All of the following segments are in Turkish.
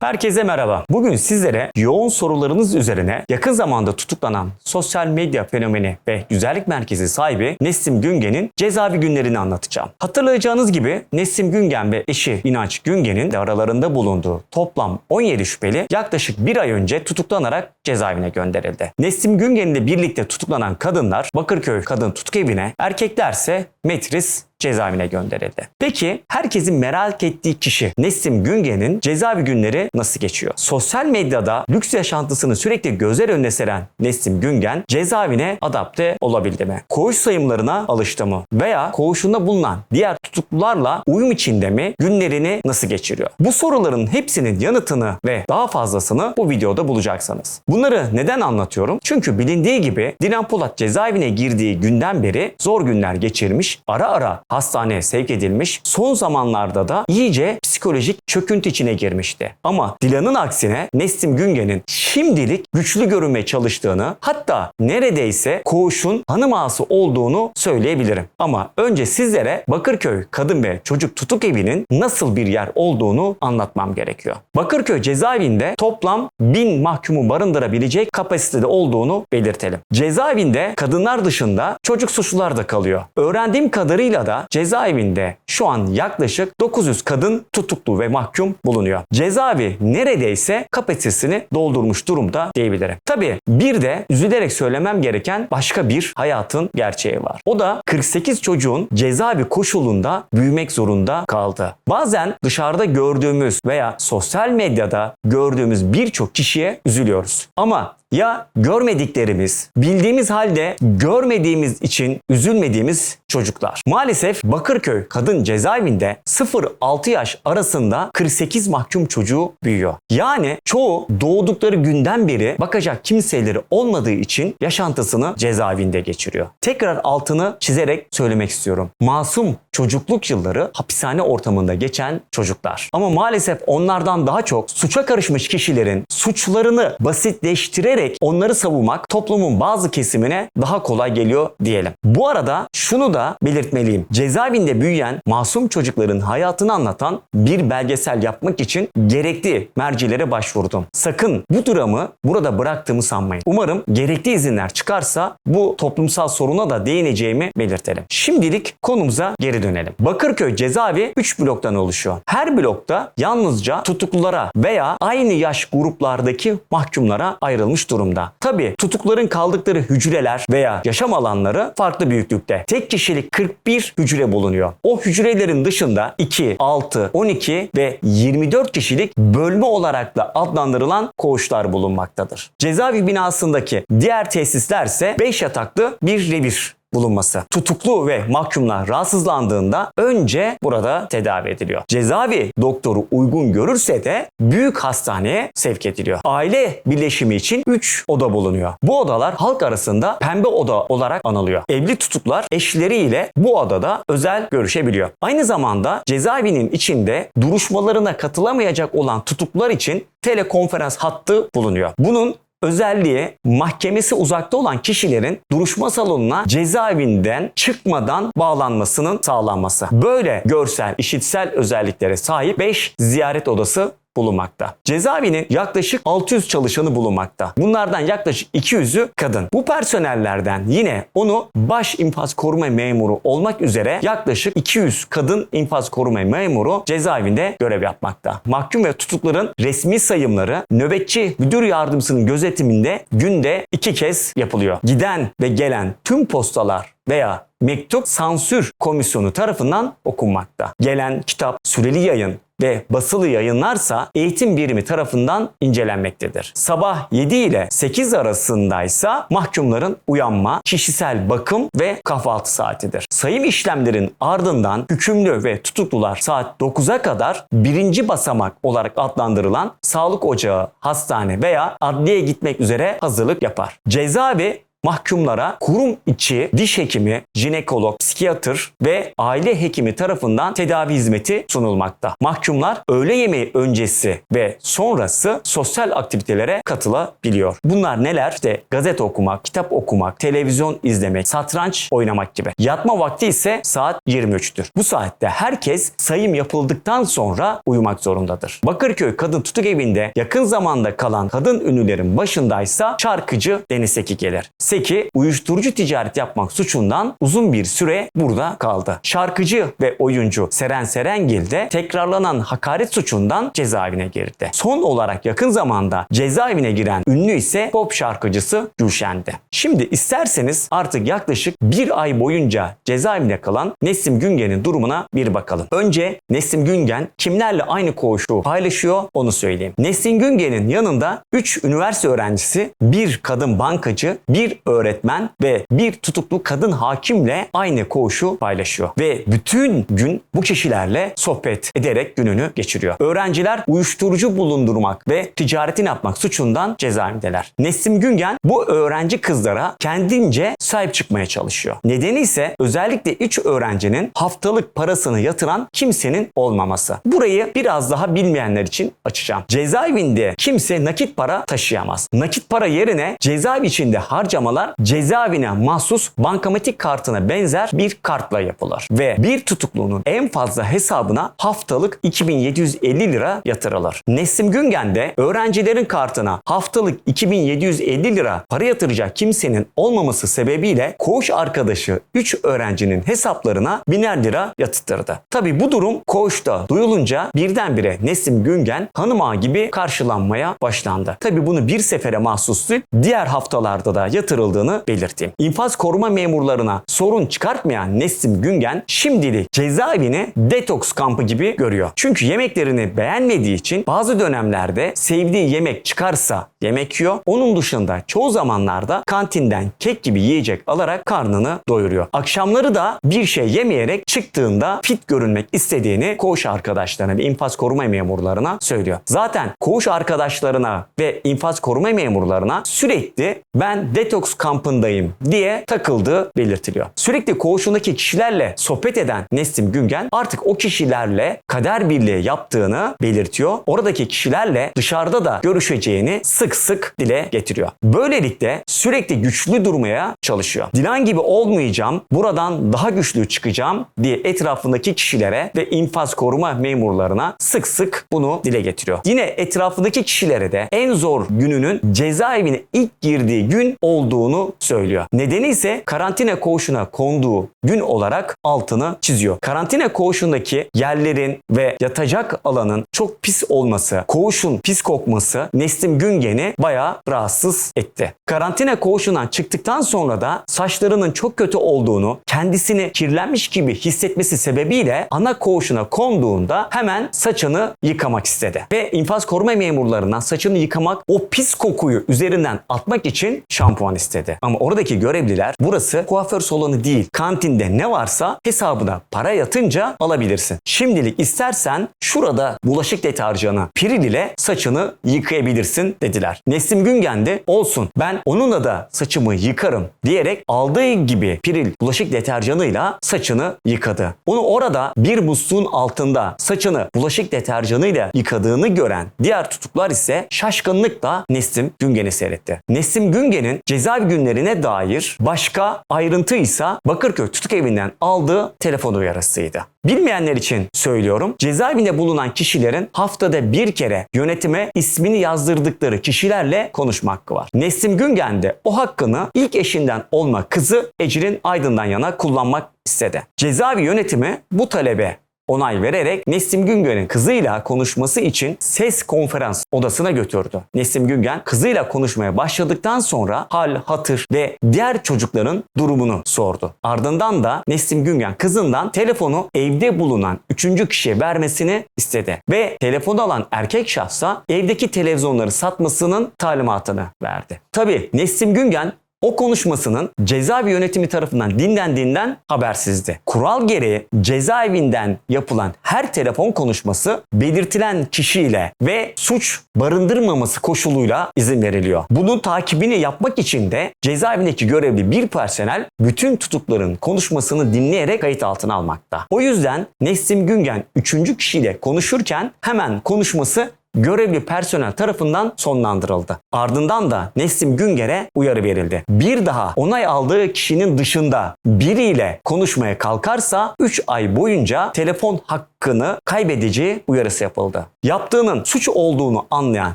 Herkese merhaba. Bugün sizlere yoğun sorularınız üzerine yakın zamanda tutuklanan sosyal medya fenomeni ve güzellik merkezi sahibi Neslim Güngen'in cezaevi günlerini anlatacağım. Hatırlayacağınız gibi Neslim Güngen ve eşi İnanç Güngen'in de aralarında bulunduğu toplam 17 şüpheli yaklaşık bir ay önce tutuklanarak cezaevine gönderildi. Neslim Güngen ile birlikte tutuklanan kadınlar Bakırköy Kadın Tutuk Evi'ne, erkeklerse Metris cezaevine gönderildi. Peki herkesin merak ettiği kişi Neslim Güngen'in cezaevi günleri nasıl geçiyor? Sosyal medyada lüks yaşantısını sürekli gözler önüne seren Neslim Güngen cezaevine adapte olabildi mi? Koğuş sayımlarına alıştı mı? Veya koğuşunda bulunan diğer tutuklularla uyum içinde mi? Günlerini nasıl geçiriyor? Bu soruların hepsinin yanıtını ve daha fazlasını bu videoda bulacaksınız. Bunları neden anlatıyorum? Çünkü bilindiği gibi Dilan Polat cezaevine girdiği günden beri zor günler geçirmiş, ara ara hastaneye sevk edilmiş, son zamanlarda da iyice psikolojik çöküntü içine girmişti. Ama Dilan'ın aksine Neslim Güngen'in şimdilik güçlü görünmeye çalıştığını hatta neredeyse koğuşun hanım ağası olduğunu söyleyebilirim. Ama önce sizlere Bakırköy Kadın ve Çocuk Tutuk Evi'nin nasıl bir yer olduğunu anlatmam gerekiyor. Bakırköy cezaevinde toplam 1000 mahkumu barındırabilecek kapasitede olduğunu belirtelim. Cezaevinde kadınlar dışında çocuk suçlular da kalıyor. Öğrendiğim kadarıyla da cezaevinde şu an yaklaşık 900 kadın tutuklu ve mahkum bulunuyor. Cezaevi neredeyse kapasitesini doldurmuş durumda diyebilirim. Tabii bir de üzülerek söylemem gereken başka bir hayatın gerçeği var. O da 48 çocuğun cezaevi koşulunda büyümek zorunda kaldı. Bazen dışarıda gördüğümüz veya sosyal medyada gördüğümüz birçok kişiye üzülüyoruz. Ama ya görmediklerimiz, bildiğimiz halde görmediğimiz için üzülmediğimiz çocuklar. Maalesef Bakırköy Kadın Cezaevinde 0-6 yaş arasında 48 mahkum çocuğu büyüyor. Yani çoğu doğdukları günden beri bakacak kimseleri olmadığı için yaşantısını cezaevinde geçiriyor. Tekrar altını çizerek söylemek istiyorum. Masum çocukluk yılları hapishane ortamında geçen çocuklar. Ama maalesef onlardan daha çok suça karışmış kişilerin suçlarını basitleştirerek onları savunmak toplumun bazı kesimine daha kolay geliyor diyelim. Bu arada şunu da belirtmeliyim. Cezaevinde büyüyen masum çocukların hayatını anlatan bir belgesel yapmak için gerekli mercilere başvurdum. Sakın bu dramı burada bıraktığımı sanmayın. Umarım gerekli izinler çıkarsa bu toplumsal soruna da değineceğimi belirtelim. Şimdilik konumuza geri dönelim. Bakırköy cezaevi 3 bloktan oluşuyor. Her blokta yalnızca tutuklulara veya aynı yaş gruplardaki mahkumlara ayrılmış durumda. Tabi tutukların kaldıkları hücreler veya yaşam alanları farklı büyüklükte. Tek kişilik 41 hücre bulunuyor. O hücrelerin dışında 2, 6, 12 ve 24 kişilik bölme olarak da adlandırılan koğuşlar bulunmaktadır. Cezaevi binasındaki diğer tesisler ise 5 yataklı bir revir bulunması. Tutuklu ve mahkumlar rahatsızlandığında önce burada tedavi ediliyor. Cezaevi doktoru uygun görürse de büyük hastaneye sevk ediliyor. Aile birleşimi için 3 oda bulunuyor. Bu odalar halk arasında pembe oda olarak anılıyor. Evli tutuklar eşleriyle bu odada özel görüşebiliyor. Aynı zamanda cezaevinin içinde duruşmalarına katılamayacak olan tutuklular için telekonferans hattı bulunuyor. Bunun özelliği mahkemesi uzakta olan kişilerin duruşma salonuna cezaevinden çıkmadan bağlanmasının sağlanması. Böyle görsel, işitsel özelliklere sahip 5 ziyaret odası bulunmakta. Cezaevinin yaklaşık 600 çalışanı bulunmakta. Bunlardan yaklaşık 200'ü kadın. Bu personellerden yine onu baş infaz koruma memuru olmak üzere yaklaşık 200 kadın infaz koruma memuru cezaevinde görev yapmakta. Mahkum ve tutukların resmi sayımları nöbetçi müdür yardımcısının gözetiminde günde iki kez yapılıyor. Giden ve gelen tüm postalar veya mektup sansür komisyonu tarafından okunmakta. Gelen kitap, süreli yayın, ve basılı yayınlarsa eğitim birimi tarafından incelenmektedir. Sabah 7 ile 8 arasındaysa mahkumların uyanma, kişisel bakım ve kahvaltı saatidir. Sayım işlemlerin ardından hükümlü ve tutuklular saat 9'a kadar birinci basamak olarak adlandırılan sağlık ocağı, hastane veya adliye gitmek üzere hazırlık yapar. Cezaevi mahkumlara kurum içi diş hekimi, jinekolog, psikiyatr ve aile hekimi tarafından tedavi hizmeti sunulmakta. Mahkumlar öğle yemeği öncesi ve sonrası sosyal aktivitelere katılabiliyor. Bunlar neler? İşte gazete okumak, kitap okumak, televizyon izlemek, satranç oynamak gibi. Yatma vakti ise saat 23'tür. Bu saatte herkes sayım yapıldıktan sonra uyumak zorundadır. Bakırköy Kadın Tutuk Evi'nde yakın zamanda kalan kadın ünlülerin başındaysa şarkıcı Deniz Seki gelir. Seki uyuşturucu ticaret yapmak suçundan uzun bir süre burada kaldı. Şarkıcı ve oyuncu Seren Serengil de tekrarlanan hakaret suçundan cezaevine girdi. Son olarak yakın zamanda cezaevine giren ünlü ise pop şarkıcısı Gülşen'di. Şimdi isterseniz artık yaklaşık bir ay boyunca cezaevinde kalan Nesim Güngen'in durumuna bir bakalım. Önce Nesim Güngen kimlerle aynı koğuşu paylaşıyor onu söyleyeyim. Nesim Güngen'in yanında 3 üniversite öğrencisi, bir kadın bankacı, bir öğretmen ve bir tutuklu kadın hakimle aynı koğuşu paylaşıyor. Ve bütün gün bu kişilerle sohbet ederek gününü geçiriyor. Öğrenciler uyuşturucu bulundurmak ve ticaretini yapmak suçundan cezaevindeler. Nesim Güngen bu öğrenci kızlara kendince sahip çıkmaya çalışıyor. Nedeni ise özellikle 3 öğrencinin haftalık parasını yatıran kimsenin olmaması. Burayı biraz daha bilmeyenler için açacağım. Cezaevinde kimse nakit para taşıyamaz. Nakit para yerine cezaevi içinde harcamalar cezaevine mahsus bankamatik kartına benzer bir kartla yapılır. Ve bir tutuklunun en fazla hesabına haftalık 2750 lira yatırılır. Nesim Güngen de öğrencilerin kartına haftalık 2750 lira para yatıracak kimsenin olmaması sebebiyle koğuş arkadaşı 3 öğrencinin hesaplarına biner lira yatırttırdı. Tabi bu durum koğuşta duyulunca birdenbire Nesim Güngen hanım ağa gibi karşılanmaya başlandı. Tabi bunu bir sefere mahsus değil, diğer haftalarda da yatırıldığını belirteyim. İnfaz koruma memurlarına sorun çıkartmayan Nesim Güngen şimdilik cezaevini detoks kampı gibi görüyor. Çünkü yemeklerini beğenmediği için bazı dönemlerde sevdiği yemek çıkarsa yemek yiyor. Onun dışında çoğu zamanlarda kantinden kek gibi yiyecek alarak karnını doyuruyor. Akşamları da bir şey yemeyerek çıktığında fit görünmek istediğini koğuş arkadaşlarına ve infaz koruma memurlarına söylüyor. Zaten koğuş arkadaşlarına ve infaz koruma memurlarına sürekli ben detoks kampındayım diye takıldığı belirtiliyor. Sürekli koğuşundaki kişilerle sohbet eden Neslim Güngen artık o kişilerle kader birliği yaptığını belirtiyor. Oradaki kişilerle dışarıda da görüşeceğini sık sık dile getiriyor. Böylelikle sürekli güçlü durmaya çalışıyor. Dilan gibi olmayacağım, buradan daha güçlü çıkacağım diye etrafındaki kişilere ve infaz koruma memurlarına sık sık bunu dile getiriyor. Yine etrafındaki kişilere de en zor gününün cezaevine ilk girdiği gün olduğunu söylüyor. Nedeni ise karantina koğuşuna konduğu gün olarak altını çiziyor. Karantina koğuşundaki yerlerin ve yatacak alanın çok pis olması, koğuşun pis kokması Neslim Güngen'i bayağı rahatsız etti. Karantina koğuşundan çıktıktan sonra da saçlarının çok kötü olduğunu, kendisini kirlenmiş gibi hissetmesi sebebiyle ana koğuşuna konduğunda hemen saçını yıkamak istedi. Ve infaz koruma memurlarından saçını yıkamak, o pis kokuyu üzerinden atmak için şampuan istedi. Ama oradaki görevliler burası kuaför salonu değil, kantinde ne varsa hesabına para yatınca alabilirsin. Şimdilik istersen şurada bulaşık deterjanı piril ile saçını yıkayabilirsin dediler. Neslim Güngen de olsun ben onunla da saçımı yıkarım diyerek aldığı gibi piril bulaşık deterjanıyla saçını yıkadı. Onu orada bir musluğun altında saçını bulaşık deterjanıyla yıkadığını gören diğer tutuklar ise şaşkınlıkla Neslim Güngen'i seyretti. Neslim Güngen'in cezaevi günlerine dair başka ayrıntı ise Bakırköy tutuk evinden aldığı telefon uyarısıydı. Bilmeyenler için söylüyorum. Cezaevinde bulunan kişilerin haftada bir kere yönetime ismini yazdırdıkları kişilerle konuşma hakkı var. Neslim Güngen de o hakkını ilk eşinden olma kızı Ecrin Aydın'dan yana kullanmak istedi. Cezaevi yönetimi bu talebe onay vererek Neslim Güngen'in kızıyla konuşması için ses konferans odasına götürdü. Neslim Güngen kızıyla konuşmaya başladıktan sonra hal, hatır ve diğer çocukların durumunu sordu. Ardından da Neslim Güngen kızından telefonu evde bulunan üçüncü kişiye vermesini istedi. Ve telefonu alan erkek şahsa evdeki televizyonları satmasının talimatını verdi. Tabi Neslim Güngen o konuşmasının cezaevi yönetimi tarafından dinlendiğinden habersizdi. Kural gereği cezaevinden yapılan her telefon konuşması belirtilen kişiyle ve suç barındırmaması koşuluyla izin veriliyor. Bunun takibini yapmak için de cezaevindeki görevli bir personel bütün tutukların konuşmasını dinleyerek kayıt altına almakta. O yüzden Neslim Güngen üçüncü kişiyle konuşurken hemen konuşması görevli personel tarafından sonlandırıldı. Ardından da Neslim Günger'e uyarı verildi. Bir daha onay aldığı kişinin dışında biriyle konuşmaya kalkarsa 3 ay boyunca telefon hakkını kaybedeceği uyarısı yapıldı. Yaptığının suç olduğunu anlayan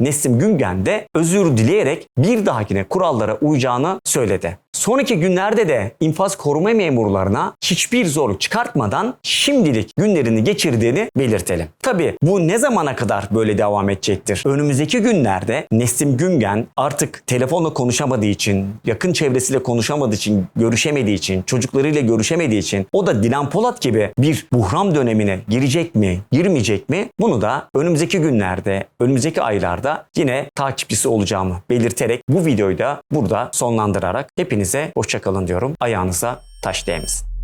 Neslim Güngen de özür dileyerek bir dahakine kurallara uyacağını söyledi. Sonraki günlerde de infaz koruma memurlarına hiçbir zorluk çıkartmadan şimdilik günlerini geçirdiğini belirtelim. Tabi bu ne zamana kadar böyle devam edecektir? Önümüzdeki günlerde Neslim Güngen artık telefonla konuşamadığı için, yakın çevresiyle konuşamadığı için, görüşemediği için, çocuklarıyla görüşemediği için o da Dilan Polat gibi bir buhram dönemine girecek mi, girmeyecek mi? Bunu da önümüzdeki günlerde, önümüzdeki aylarda yine takipçisi olacağımı belirterek bu videoyu da burada sonlandırarak hepinize hoşçakalın diyorum. Ayağınıza taş değmesin.